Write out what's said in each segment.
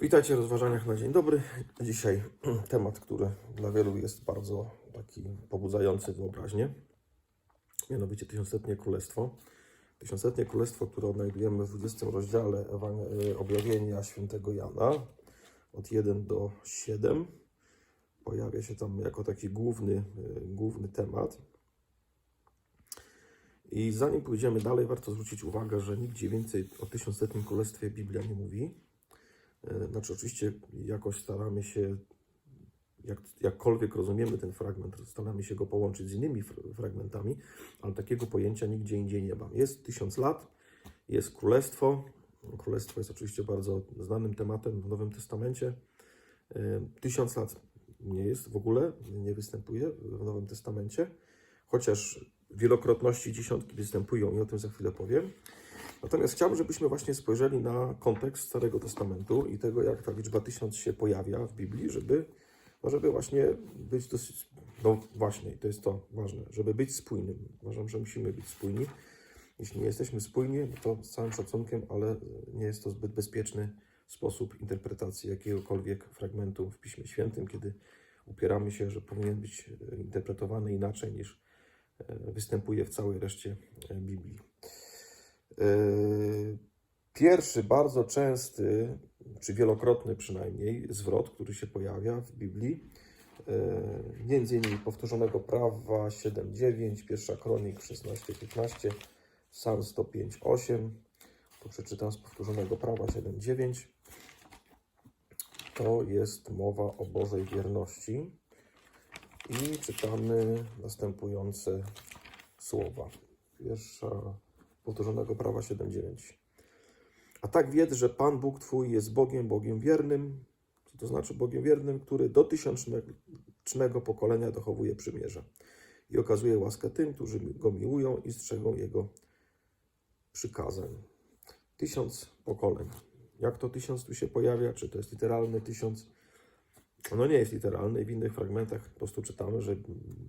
Witajcie w rozważaniach na dzień dobry. Dzisiaj temat, który dla wielu jest bardzo taki pobudzający wyobraźnię. Mianowicie Tysiącletnie Królestwo. Tysiącletnie Królestwo, które odnajdujemy w 20 rozdziale e, objawienia świętego Jana od 1 do 7. Pojawia się tam jako taki główny, e, główny temat. I zanim pójdziemy dalej, warto zwrócić uwagę, że nigdzie więcej o Tysiącletnim Królestwie Biblia nie mówi. E, Znaczy, oczywiście jakoś staramy się, jak, jakkolwiek rozumiemy ten fragment, staramy się go połączyć z innymi fr- fragmentami, ale takiego pojęcia nigdzie indziej nie ma. Jest tysiąc lat, jest królestwo. Królestwo jest oczywiście bardzo znanym tematem w Nowym Testamencie. E, Tysiąc lat nie jest w ogóle, nie występuje w Nowym Testamencie, chociaż wielokrotności dziesiątki występują i o tym za chwilę powiem. Natomiast chciałbym, żebyśmy właśnie spojrzeli na kontekst Starego Testamentu i tego, jak ta liczba tysiąc się pojawia w Biblii, żeby, no żeby właśnie być dosyć, no właśnie, to jest to ważne, żeby być spójnym. Uważam, że musimy być spójni. Jeśli nie jesteśmy spójni, no to z całym szacunkiem, ale nie jest to zbyt bezpieczny sposób interpretacji jakiegokolwiek fragmentu w Piśmie Świętym, kiedy upieramy się, że powinien być interpretowany inaczej niż e, występuje w całej reszcie e, Biblii. Yy, Pierwszy bardzo częsty, czy wielokrotny przynajmniej, zwrot, który się pojawia w Biblii, yy, między innymi powtórzonego prawa 7.9, pierwsza kronik 16.15, Psalm 105.8, to przeczytam z powtórzonego prawa 7.9. To jest mowa o Bożej wierności i czytamy następujące słowa. Pierwsza powtórzonego prawa 7.9. A tak wiedz, że Pan Bóg Twój jest Bogiem, Bogiem wiernym, co to znaczy Bogiem wiernym, który do tysiącznego pokolenia dochowuje przymierza i okazuje łaskę tym, którzy Go miłują i strzegą Jego przykazań. Tysiąc pokoleń. Jak to tysiąc tu się pojawia? Czy to jest literalny tysiąc? No nie jest literalny. W innych fragmentach po prostu czytamy, że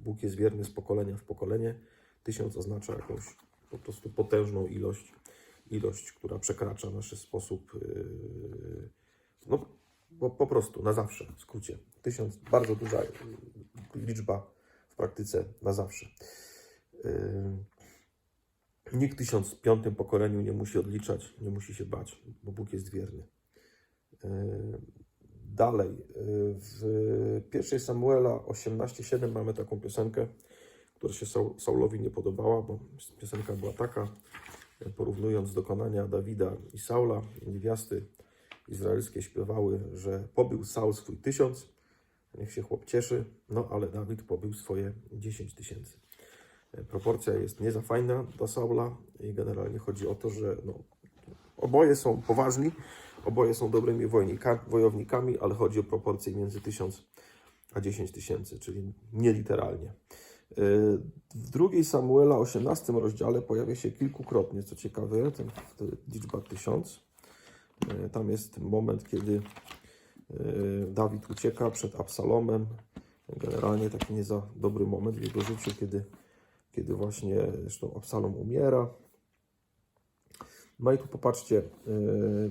Bóg jest wierny z pokolenia w pokolenie. Tysiąc oznacza jakąś po prostu potężną ilość, ilość, która przekracza nasz sposób, yy, no po, po prostu na zawsze, w skrócie. Tysiąc, bardzo duża yy, liczba w praktyce na zawsze. Yy, Nikt w tysiąc piątym pokoleniu nie musi odliczać, nie musi się bać, bo Bóg jest wierny. Dalej, w pierwszej Samuela 18:7 mamy taką piosenkę, która się Saul- Saulowi nie podobała, bo piosenka była taka, e, porównując dokonania Dawida i Saula, niewiasty izraelskie śpiewały, że pobił Saul swój tysiąc, niech się chłop cieszy, no ale Dawid pobił swoje 10 tysięcy. E, Proporcja jest nie za fajna dla Saula i generalnie chodzi o to, że no, oboje są poważni, oboje są dobrymi wojownika, wojownikami, ale chodzi o proporcje między 1000 a 10 tysięcy, czyli nie literalnie. W drugiej Samuela 18 rozdziale pojawia się kilkukrotnie, co ciekawe, ten, liczba tysiąc. E, Tam jest moment, kiedy e, Dawid ucieka przed Absalomem. Generalnie taki nie za dobry moment w jego życiu, kiedy, kiedy właśnie zresztą Absalom umiera. No i tu popatrzcie,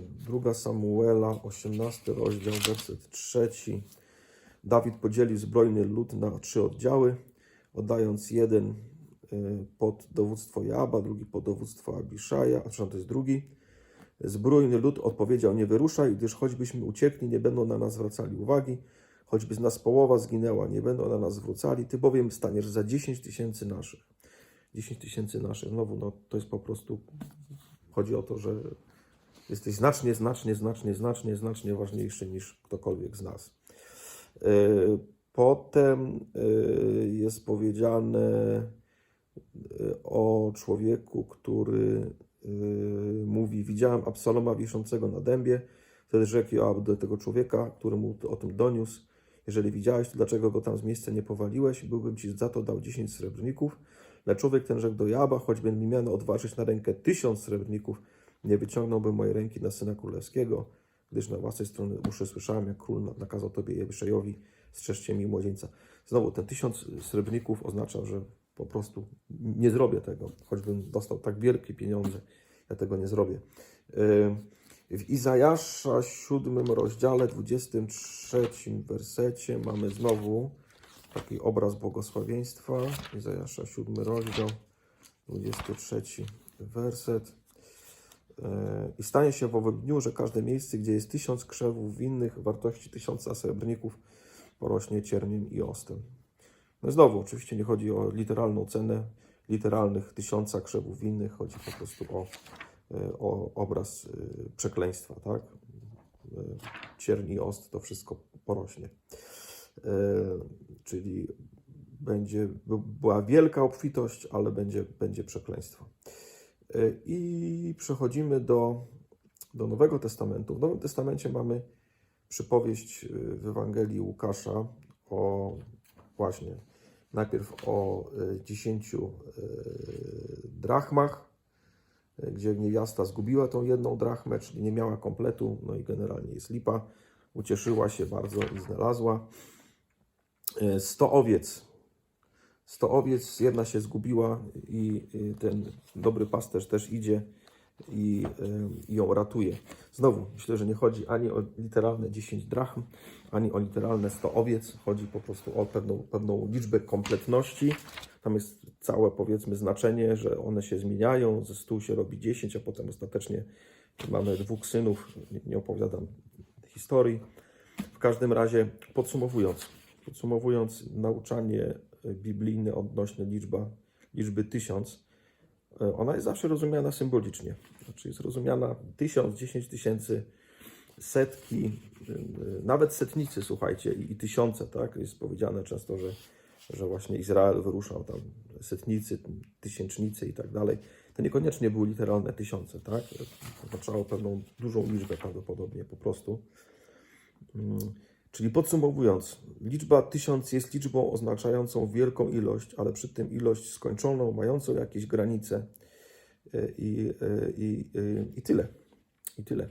druga Samuela, 18 rozdział, werset trzeci. Dawid podzielił zbrojny lud na trzy oddziały oddając jeden y, pod dowództwo Joaba, drugi pod dowództwo Abiszaja, a przepraszam, to jest drugi. Zbrojny lud odpowiedział, nie wyruszaj, gdyż choćbyśmy uciekli, nie będą na nas zwracali uwagi, choćby z nas połowa zginęła, nie będą na nas zwrócali, ty bowiem staniesz za 10 tysięcy naszych. 10 tysięcy naszych, znowu, no to jest po prostu, chodzi o to, że jesteś znacznie, znacznie, znacznie, znacznie, znacznie ważniejszy niż ktokolwiek z nas. Yy, Potem y, jest powiedziane y, o człowieku, który y, mówi: Widziałem Absaloma wiszącego na dębie. Wtedy rzekł Joab do tego człowieka, który mu o tym doniósł: Jeżeli widziałeś, to dlaczego go tam z miejsca nie powaliłeś? Byłbym ci za to dał 10 srebrników. Lecz człowiek ten rzekł do Joaba: Choćby mi miano odważyć na rękę tysiąc srebrników, nie wyciągnąłbym mojej ręki na syna królewskiego, gdyż na własnej stronie uszy słyszałem, jak król nakazał tobie Jebyszejowi strzeżcie mi młodzieńca. Znowu ten tysiąc srebrników oznacza, że po prostu nie zrobię tego, choćbym dostał tak wielkie pieniądze, ja tego nie zrobię. Yy, W Izajasza 7 rozdziale 23 wersecie mamy znowu taki obraz błogosławieństwa. Izajasza 7 rozdział 23 werset. E, I stanie się w owym dniu, że każde miejsce, gdzie jest tysiąc krzewów winnych wartości tysiąca srebrników, porośnie cierniem i ostem. No i znowu, oczywiście nie chodzi o literalną cenę literalnych tysiąca krzewów winnych, chodzi po prostu o, e, o obraz e, przekleństwa, tak? E, Cierń i ost to wszystko porośnie. Czyli będzie, była wielka obfitość, ale będzie, będzie przekleństwo. I przechodzimy do, do Nowego Testamentu. W Nowym Testamencie mamy przypowieść e, w Ewangelii Łukasza o właśnie najpierw o e, dziesięciu e, drachmach, gdzie niewiasta zgubiła tą jedną drachmę, czyli nie miała kompletu, no i generalnie jest lipa. Ucieszyła się bardzo i znalazła. E, Sto owiec. Sto owiec, jedna się zgubiła i ten dobry pasterz też idzie i, y, i ją ratuje. Znowu, myślę, że nie chodzi ani o literalne 10 drachm, ani o literalne 100 owiec. Chodzi po prostu o pewną, pewną liczbę kompletności. Tam jest całe, powiedzmy, znaczenie, że one się zmieniają. Ze 100 się robi 10, a potem ostatecznie mamy dwóch synów. Nie, nie opowiadam historii. W każdym razie, podsumowując, podsumowując, nauczanie biblijne odnośnie liczba, liczby tysiąc, e, ona jest zawsze rozumiana symbolicznie. Znaczy jest rozumiana tysiąc, dziesięć tysięcy, setki, e, nawet setnicy, słuchajcie, i, i tysiące, tak? Jest powiedziane często, że, że właśnie Izrael wyruszał tam setnicy, tysięcznicy i tak dalej. To niekoniecznie były literalne tysiące, tak? Oznaczało pewną dużą liczbę prawdopodobnie po prostu. Czyli podsumowując, liczba 1000 jest liczbą oznaczającą wielką ilość, ale przy tym ilość skończoną, mającą jakieś granice y, i, y, i, y, i tyle. I tyle.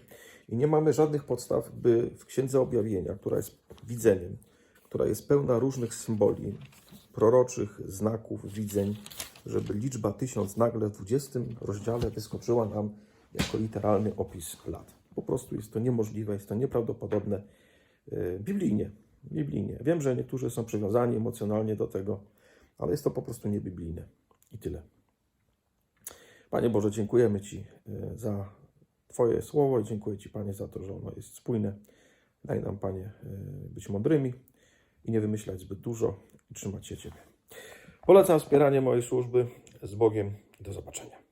I nie mamy żadnych podstaw, by w Księdze Objawienia, która jest widzeniem, która jest pełna różnych symboli, proroczych znaków, widzeń, żeby liczba 1000 nagle w 20 rozdziale wyskoczyła nam jako literalny opis lat. Po prostu jest to niemożliwe, jest to nieprawdopodobne biblijnie. biblijnie. Wiem, że niektórzy są przywiązani emocjonalnie do tego, ale jest to po prostu niebiblijne. I tyle. Panie Boże, dziękujemy Ci y, za Twoje słowo i dziękuję Ci, Panie, za to, że ono jest spójne. Daj nam, Panie, y, być mądrymi i nie wymyślać zbyt dużo i trzymać się Ciebie. Polecam wspieranie mojej służby z Bogiem. Do zobaczenia.